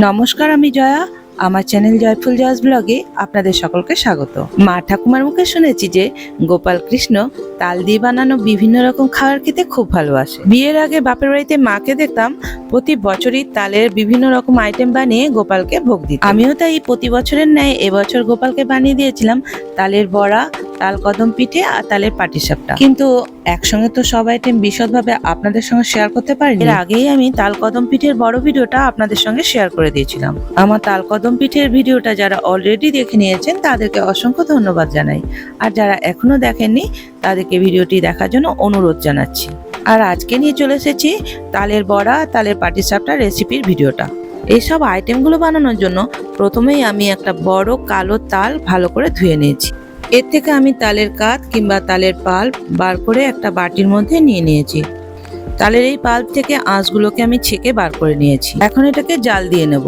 নমস্কার, আমি জয়া। আমার চ্যানেল জয়ফুল জয়াস ব্লগে আপনাদের সকলকে স্বাগত। মা ঠাকুমার মুখে শুনেছি যে গোপাল কৃষ্ণ তাল দিয়ে বানানো বিভিন্ন রকম খাবার খেতে খুব ভালোবাসে। বিয়ের আগে বাপের বাড়িতে মাকে দেখতাম প্রতি বছরই তালের বিভিন্ন রকম আইটেম বানিয়ে গোপালকে ভোগ দিত। আমিও তাই প্রতি বছরের ন্যায় এবছর গোপালকে বানিয়ে দিয়েছিলাম তালের বড়া তাল কদম পিঠে আর তালের পাটিসাপটা। কিন্তু একসঙ্গে তো সব আইটেম বিশদভাবে আপনাদের সঙ্গে শেয়ার করতে পারি এর আগেই আমি তাল কদম পিঠের বড় ভিডিওটা আপনাদের সঙ্গে শেয়ার করে দিয়েছিলাম। আমার তাল কদম পিঠের ভিডিওটা যারা অলরেডি দেখে নিয়েছেন, তাদেরকে অসংখ্য ধন্যবাদ জানাই। আর যারা এখনও দেখেননি, তাদেরকে ভিডিওটি দেখার জন্য অনুরোধ জানাচ্ছি। আর আজকে নিয়ে চলে এসেছি তালের বড়া, তালের পাটিসাপটা রেসিপির ভিডিওটা। এইসব আইটেমগুলো বানানোর জন্য প্রথমেই আমি একটা বড় কালো তাল ভালো করে ধুয়ে নিয়েছি। এর থেকে আমি তালের কাত কিংবা তালের পাল্প বার করে একটা বাটির মধ্যে নিয়ে নিয়েছি। তালের এই পাল্প থেকে আঁশগুলোকে আমি ছেঁকে বার করে নিয়েছি। এখন এটাকে জাল দিয়ে নেব।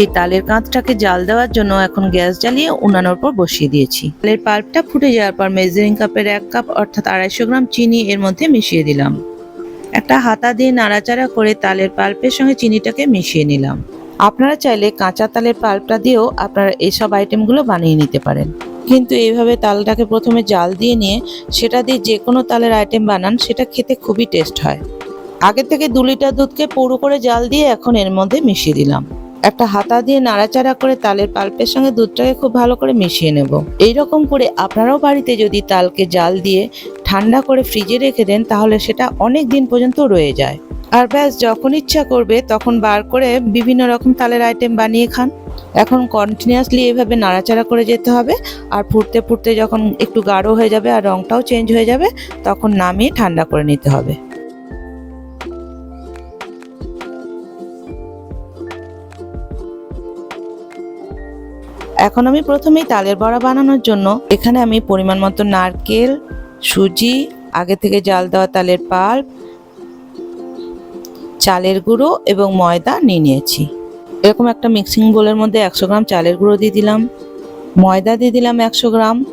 এই তালের কাঁধটাকে জাল দেওয়ার জন্য এখন গ্যাস জ্বালিয়ে উনানোর পর বসিয়ে দিয়েছি। তালের পাল্পটা ফুটে যাওয়ার পর মেজারিং কাপের এক কাপ অর্থাৎ আড়াইশো গ্রাম চিনি এর মধ্যে মিশিয়ে দিলাম। একটা হাতা দিয়ে নাড়াচাড়া করে তালের পাল্পের সঙ্গে চিনিটাকে মিশিয়ে নিলাম। আপনারা চাইলে কাঁচা তালের পাল্পটা দিয়েও আপনারা এইসব আইটেমগুলো বানিয়ে নিতে পারেন। কিন্তু এইভাবে তালটাকে প্রথমে জাল দিয়ে নিয়ে সেটা দিয়ে যে কোনো তালের আইটেম বানান, সেটা খেতে খুবই টেস্ট হয়। আগে থেকে দু লিটার দুধকে পুরো করে জাল দিয়ে এখন এর মধ্যে মিশিয়ে দিলাম। একটা হাতা দিয়ে নাড়াচাড়া করে তালের পাল্পের সঙ্গে দুধটাকে খুব ভালো করে মিশিয়ে নেব। এই রকম করে আপনারাও বাড়িতে যদি তালকে জাল দিয়ে ঠান্ডা করে ফ্রিজে রেখে দেন, তাহলে সেটা অনেক দিন পর্যন্ত রয়ে যায়। আর ব্যাস, যখন ইচ্ছা করবে, তখন বার করে বিভিন্ন রকম তালের আইটেম বানিয়ে খান। এখন কন্টিনিউয়াসলি এভাবে নাড়াচাড়া করে যেতে হবে, আর ফুটতে ফুটতে যখন একটু গাঢ় হয়ে যাবে আর রংটাও চেঞ্জ হয়ে যাবে, তখন নামিয়ে ঠান্ডা করে নিতে হবে। এখন আমি প্রথমেই তালের বড়া বানানোর জন্য এখানে আমি পরিমাণ মতো নারকেল, সুজি, আগে থেকে জাল দেওয়া তালের পাল্প, চালের গুঁড়ো এবং ময়দা নিয়ে নিয়েছি। এরকম একটা মিক্সিং বোলের মধ্যে একশো গ্রাম চালের গুঁড়ো দিয়ে দিলাম। ময়দা দিয়ে দিলাম একশো গ্রাম।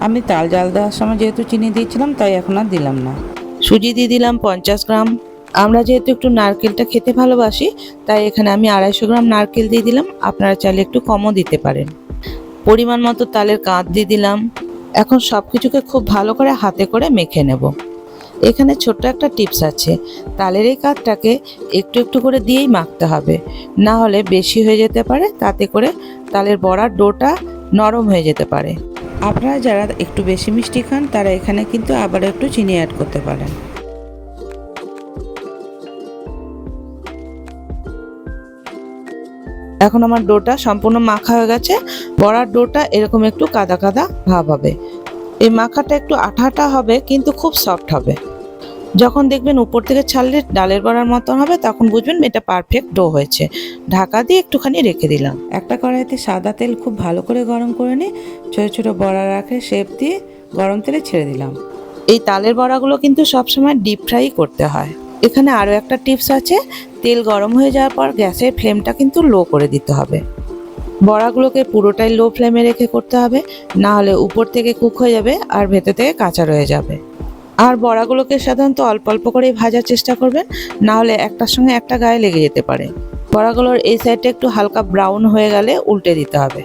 আমি তাল জাল দেওয়ার সময় যেহেতু চিনি দিয়েছিলাম, তাই এখন আর দিলাম না। সুজি দিয়ে দিলাম পঞ্চাশ গ্রাম। আমরা যেহেতু একটু নারকেলটা খেতে ভালোবাসি, তাই এখানে আমি আড়াইশো গ্রাম নারকেল দিয়ে দিলাম। আপনারা চাইলে একটু কমও দিতে পারেন। পরিমাণ মতো তালের কাঁধ দিয়ে দিলাম। এখন সব কিছুকে খুব ভালো করে হাতে করে মেখে নেব। এখানে ছোট্ট একটা টিপস আছে। তালের এই কাঠটাকে একটু একটু করে দিয়েই মাখতে হবে। না হলে বেশি হয়ে যেতে পারে, তাতে করে তালের বড়ার ডোটা নরম হয়ে যেতে পারে। আপনারা যারা একটু বেশি মিষ্টি খান, তারা এখানে কিন্তু আবার একটু চিনি অ্যাড করতে পারেন। এখন আমার ডোটা সম্পূর্ণ মাখা হয়ে গেছে। বড়ার ডোটা এরকম একটু কাদা কাদা ভাব হবে। এই মাখাটা একটু আঠা আঠা হবে কিন্তু খুব সফট হবে। যখন দেখবেন উপর থেকে ছাড়লে ডালের বড়ার মতন হবে তখন বুঝবেন এটা পারফেক্ট ডো হয়েছে। ঢাকা দিয়ে একটুখানি রেখে দিলাম। একটা কড়াইতে সাদা তেল খুব ভালো করে গরম করে নিয়ে ছোটো ছোটো বড়া রাখে শেপ দিয়ে গরম তেলে ছেড়ে দিলাম। এই তালের বড়াগুলো কিন্তু সবসময় ডিপ ফ্রাই করতে হয়। এখানে আরও একটা টিপস আছে তেল গরম হয়ে যাওয়ার পর গ্যাসের ফ্লেমটা কিন্তু লো করে দিতে হবে। বড়াগুলোকে পুরোটাই লো ফ্লেমে রেখে করতে হবে, না হলে উপর থেকে কুক হয়ে যাবে আর ভেতর থেকে কাঁচা রয়ে যাবে। আর বড়াগুলোকে সাধারণত অল্প অল্প করেই ভাজার চেষ্টা করবেন, না হলে একটার সঙ্গে একটা গায়ে লেগে যেতে পারে। বড়াগুলোর এই সাইডটা একটু হালকা ব্রাউন হয়ে গেলে উল্টে দিতে হবে।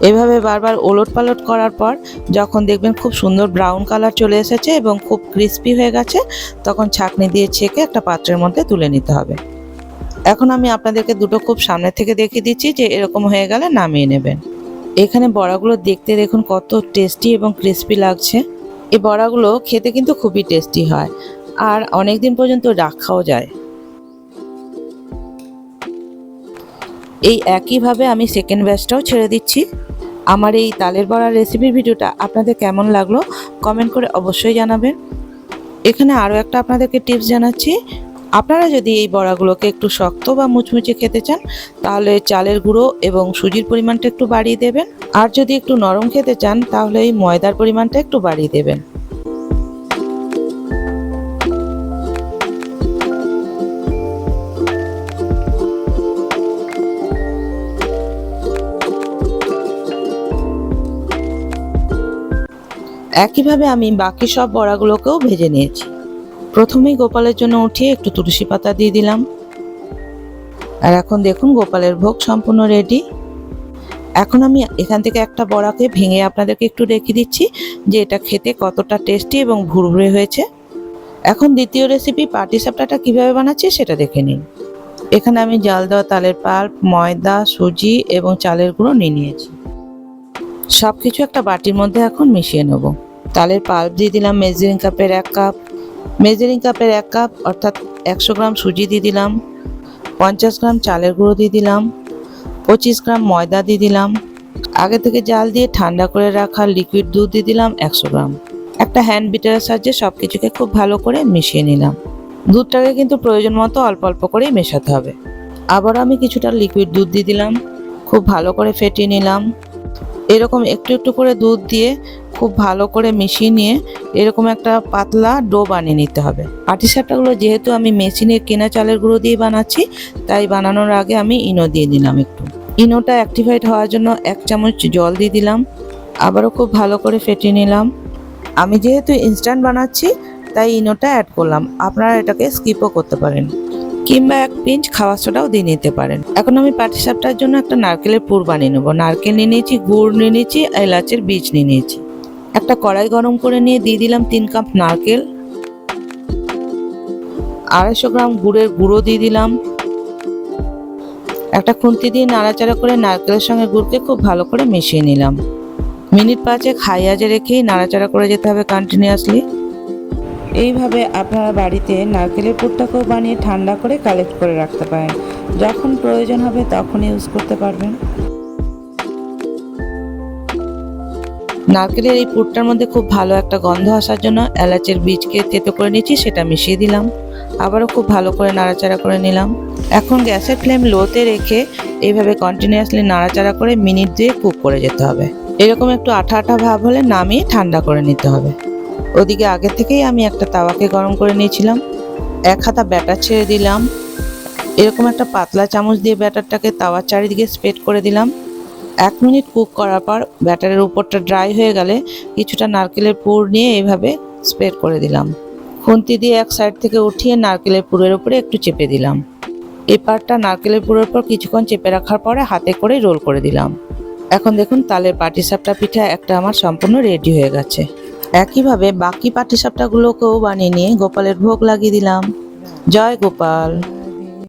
এভাবে বারবার ওলট পালট করার পর যখন দেখবেন খুব সুন্দর ব্রাউন কালার চলে এসেছে এবং খুব ক্রিস্পি হয়ে গেছে, তখন ছাঁকনি দিয়ে ছেঁকে একটা পাত্রের মধ্যে তুলে নিতে হবে। এখন আমি আপনাদেরকে দুটো খুব সামনে থেকে দেখিয়ে দিচ্ছি যে এরকম হয়ে গেলে নামিয়ে নেবেন। এখানে বড়াগুলো দেখতে দেখুন কত টেস্টি এবং ক্রিস্পি লাগছে। এই বড়াগুলো খেতে কিন্তু খুবই টেস্টি হয় আর অনেক দিন পর্যন্ত রাখাও যায়। এই একইভাবে আমি সেকেন্ড ব্যাচটাও ছেড়ে দিচ্ছি। আমার এই তালের বড়া রেসিপির ভিডিওটা আপনাদের কেমন লাগল কমেন্ট করে অবশ্যই জানাবেন। এখানে আরও একটা আপনাদেরকে টিপস জানাচ্ছি। আপনারা যদি এই বড়াগুলোকে একটু শক্ত বা মুচমুচে খেতে চান, তাহলে চালের গুঁড়ো এবং সুজির পরিমাণটা একটু বাড়িয়ে দেবেন। আর যদি একটু নরম খেতে চান, তাহলে এই ময়দার পরিমাণটা একটু বাড়িয়ে দেবেন। একইভাবে আমি বাকি সব বড়াগুলোকেও ভেজে নিয়েছি। প্রথমেই গোপালের জন্য উঠিয়ে একটু তুলসী পাতা দিয়ে দিলাম। আর এখন দেখুন গোপালের ভোগ সম্পূর্ণ রেডি এখন আমি এখান থেকে একটা বড়াকে ভেঙে আপনাদেরকে একটু রেখে দিচ্ছি যে এটা খেতে কতটা টেস্টি এবং ভুরভুরে হয়েছে। এখন দ্বিতীয় রেসিপি পাটি সাপটাটা কীভাবে বানাচ্ছি সেটা দেখে নিন। এখানে আমি জাল দেওয়া তালের পাল্প, ময়দা, সুজি এবং চালের গুঁড়ো নিয়ে নিয়েছি। সব কিছু একটা বাটির মধ্যে এখন মিশিয়ে নেব। তালের পাল্প দিয়ে দিলাম মেজারিং কাপের এক কাপ মেজারিং কাপের এক কাপ অর্থাৎ একশো গ্রাম সুজি দিয়ে দিলাম। পঞ্চাশ গ্রাম চালের গুঁড়ো দিয়ে দিলাম। পঁচিশ গ্রাম ময়দা দিয়ে দিলাম। আগে থেকে জাল দিয়ে ঠান্ডা করে রাখা লিকুইড দুধ দিয়ে দিলাম একশো গ্রাম। একটা হ্যান্ড বিটারের সাহায্যে সব কিছুকে খুব ভালো করে মিশিয়ে নিলাম। দুধটাকে কিন্তু প্রয়োজন মতো অল্প অল্প করেই মেশাতে হবে। আবার আমি কিছুটা লিকুইড দুধ দিয়ে দিলাম। খুব ভালো করে ফেটিয়ে নিলাম। এরকম একটু একটু করে দুধ দিয়ে খুব ভালো করে মিশিয়ে নিয়ে এরকম একটা পাতলা ডো বানিয়ে নিতে হবে। পাটিসাপটাগুলো যেহেতু আমি মেশিনে কেনা চালের গুঁড়ো দিয়ে বানাচ্ছি, তাই বানানোর আগে আমি ইনো দিয়ে দিলাম একটু। ইনোটা অ্যাক্টিভেট হওয়ার জন্য এক চামচ জল দিয়ে দিলাম, আবারও খুব ভালো করে ফেটিয়ে নিলাম। আমি যেহেতু ইনস্ট্যান্ট বানাচ্ছি, তাই ইনোটা অ্যাড করলাম। আপনারা এটাকে স্কিপও করতে পারেন। কিংবা এক পিঞ্চ খাওয়া সোডাও দিয়ে নিতে পারেন। এখন আমি পাটিসাপটার জন্য একটা নারকেলের পুর বানিয়ে নেব। নারকেল নিয়ে নিয়েছি, গুড় নিয়ে নিয়েছি, এলাচের বীজ নিয়ে নিয়েছি। একটা কড়াই গরম করে নিয়ে দিয়ে দিলাম তিন কাপ নারকেল। আড়াইশো গ্রাম গুড়ের গুঁড়ো দিয়ে দিলাম। একটা খুন্তি দিয়ে নাড়াচাড়া করে নারকেলের সঙ্গে গুড়কে খুব ভালো করে মিশিয়ে নিলাম। মিনিট পাঁচেক হাই আজে রেখেই নাড়াচাড়া করে যেতে হবে কন্টিনিউয়াসলি। এইভাবে আপনারা বাড়িতে নারকেলের পুরটাকেও বানিয়ে ঠান্ডা করে কালেক্ট করে রাখতে পারেন। যখন প্রয়োজন হবে তখন ইউজ করতে পারবেন। নারকেলের এই পুরটার মধ্যে খুব ভালো একটা গন্ধ আসার জন্য এলাচের বীজকে তেতো করে নিয়েছি, সেটা মিশিয়ে দিলাম। আবারও খুব ভালো করে নাড়াচাড়া করে নিলাম। এখন গ্যাসের ফ্লেম লোতে রেখে এইভাবে কন্টিনিউয়াসলি নাড়াচাড়া করে মিনিট দিয়ে কুক করে যেতে হবে। এরকম একটু আঠা আঠা ভাব হলে নামিয়ে ঠান্ডা করে নিতে হবে। ওদিকে আগে থেকেই আমি একটা তাওয়াকে গরম করে নিয়েছিলাম। এক হাতা ব্যাটার ছেড়ে দিলাম। এরকম একটা পাতলা চামচ দিয়ে ব্যাটারটাকে তাওয়ার চারিদিকে স্প্রেড করে দিলাম। এক মিনিট কুক করার পর ব্যাটারের উপরটা ড্রাই হয়ে গেলে কিছুটা নারকেলের পুর নিয়ে এইভাবে স্প্রেড করে দিলাম। খুন্তি দিয়ে এক সাইড থেকে উঠিয়ে নারকেলের পুরের উপরে একটু চেপে দিলাম। এই পার্টটা নারকেলের পুরের উপর কিছুক্ষণ চেপে রাখার পরে হাতে করে রোল করে দিলাম। এখন দেখুন তালের পাটিসাপটা পিঠা একটা আমার সম্পূর্ণ রেডি হয়ে গেছে। একইভাবে বাকি পাটিসাপটাগুলোকেও বানিয়ে নিয়ে গোপালের ভোগ লাগিয়ে দিলাম। জয় গোপাল।